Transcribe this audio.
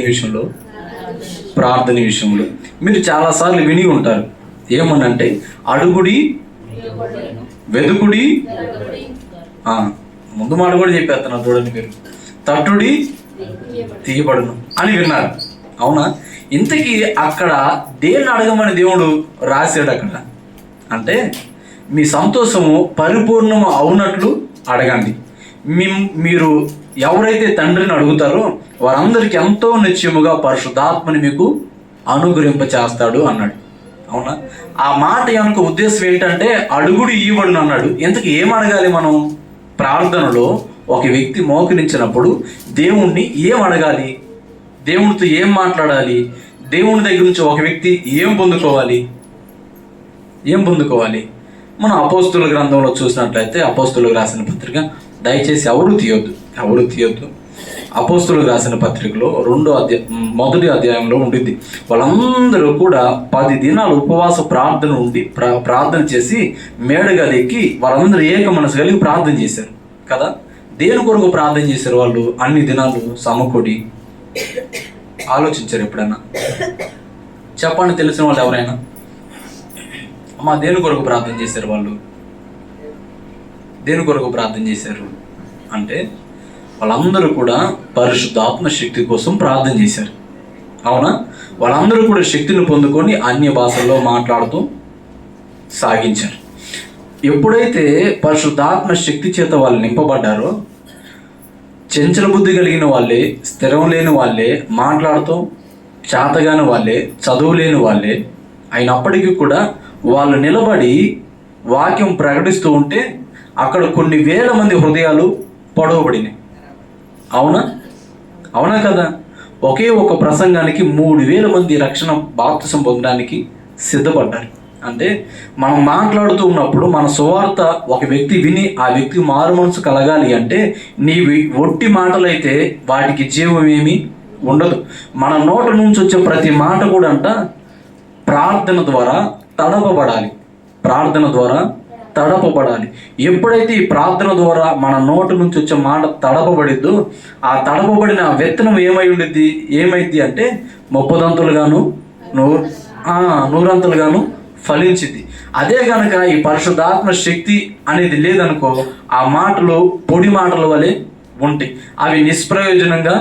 విషయంలో ప్రార్థన విషయంలో. మీరు చాలాసార్లు విని ఉంటారు. ఏమనంటే అడుగుడి వెదుకుడి ముందు మాట కూడా చెప్పేస్తున్నా చూడండి మీరు. తట్టుడి తీయబడును అని విన్నారు. అవునా? ఇంతకీ అక్కడ దేన్ని అడగమని దేవుడు రాశాడు అక్కడ? అంటే మీ సంతోషము పరిపూర్ణము అవునట్లు అడగండి. మీ మీరు ఎవరైతే తండ్రిని అడుగుతారో వారందరికీ ఎంతో నిత్యముగా పరిశుద్ధాత్మని మీకు అనుగ్రహింప చేస్తాడు అన్నాడు. అవునా? ఆ మాట యొక్క ఉద్దేశం ఏంటంటే అడుగుడు ఇవ్వడును అన్నాడు. ఇంతకు ఏం అడగాలి మనం? ప్రార్థనలో ఒక వ్యక్తి మోకరించినప్పుడు దేవుణ్ణి ఏం అడగాలి? దేవునితో ఏం మాట్లాడాలి? దేవుని దగ్గర నుంచి ఒక వ్యక్తి ఏం పొందుకోవాలి? ఏం పొందుకోవాలి? మనం అపోస్తుల గ్రంథంలో చూసినట్లయితే అపోస్తులకు రాసిన పత్రిక దయచేసి ఎవరు తీయొద్దు. ఎవరు తీయొద్దు. అపోస్తులు రాసిన పత్రికలో రెండో అధ్యాయ మొదటి అధ్యాయంలో ఉండింది. వాళ్ళందరూ కూడా పది దినాలు ఉపవాస ప్రార్థన ఉండి ప్రా ప్రార్థన చేసి మేడగది ఎక్కి వాళ్ళందరూ ఏక మనసు కలిగి ప్రార్థన చేశారు. కదా? దేని కొరకు ప్రార్థన చేశారు వాళ్ళు? అన్ని దినాలు సమకూడి? ఆలోచించారు ఎప్పుడైనా? చెప్పండి తెలిసిన వాళ్ళు ఎవరైనా? అమ్మా దేని కొరకు ప్రార్థన చేశారు వాళ్ళు? దేని కొరకు ప్రార్థన చేశారు? అంటే వాళ్ళందరూ కూడా పరిశుద్ధాత్మ శక్తి కోసం ప్రార్థన చేశారు. అవునా? వాళ్ళందరూ కూడా శక్తిని పొందుకొని అన్య భాషల్లో మాట్లాడుతూ సాగించారు. ఎప్పుడైతే పరిశుద్ధాత్మ శక్తి చేత వాళ్ళు నింపబడ్డారో చెంచల బుద్ధి కలిగిన వాళ్ళే స్థిరం లేని వాళ్ళే మాట్లాడుతూ చేతగాని వాళ్ళే చదువు లేని వాళ్ళే అయినప్పటికీ కూడా వాళ్ళు నిలబడి వాక్యం ప్రకటిస్తూ ఉంటే అక్కడ కొన్ని వేల మంది హృదయాలు పొడవబడినాయి. అవునా? అవునా కదా? ఒకే ఒక ప్రసంగానికి మూడు వేల మంది రక్షణ బాప్తిసం పొందడానికి సిద్ధపడ్డారు. అంటే మనం మాట్లాడుతూ ఉన్నప్పుడు మన సువార్త ఒక వ్యక్తి విని ఆ వ్యక్తి మారు మనసు కలగాలి అంటే నీవి ఒట్టి మాటలైతే వాటికి జీవం ఏమీ ఉండదు. మన నోట నుంచి వచ్చే ప్రతి మాట కూడా అంట ప్రార్థన ద్వారా తడపబడాలి. ప్రార్థన ద్వారా తడపబడాలి. ఎప్పుడైతే ఈ ప్రార్థన ద్వారా మన నోటి నుంచి వచ్చే మాట తడపబడిద్దో ఆ తడపబడిన విత్తనం ఏమై ఉండిద్ది? ఏమైద్ది అంటే ముప్పదంతులుగాను నూరు నూరంతులుగాను ఫలించింది అదే కనుక ఈ పరిశుద్ధాత్మ శక్తి అనేది లేదనుకో ఆ మాటలు పొడి మాటల వలె ఉంటాయి. అవి నిష్ప్రయోజనంగా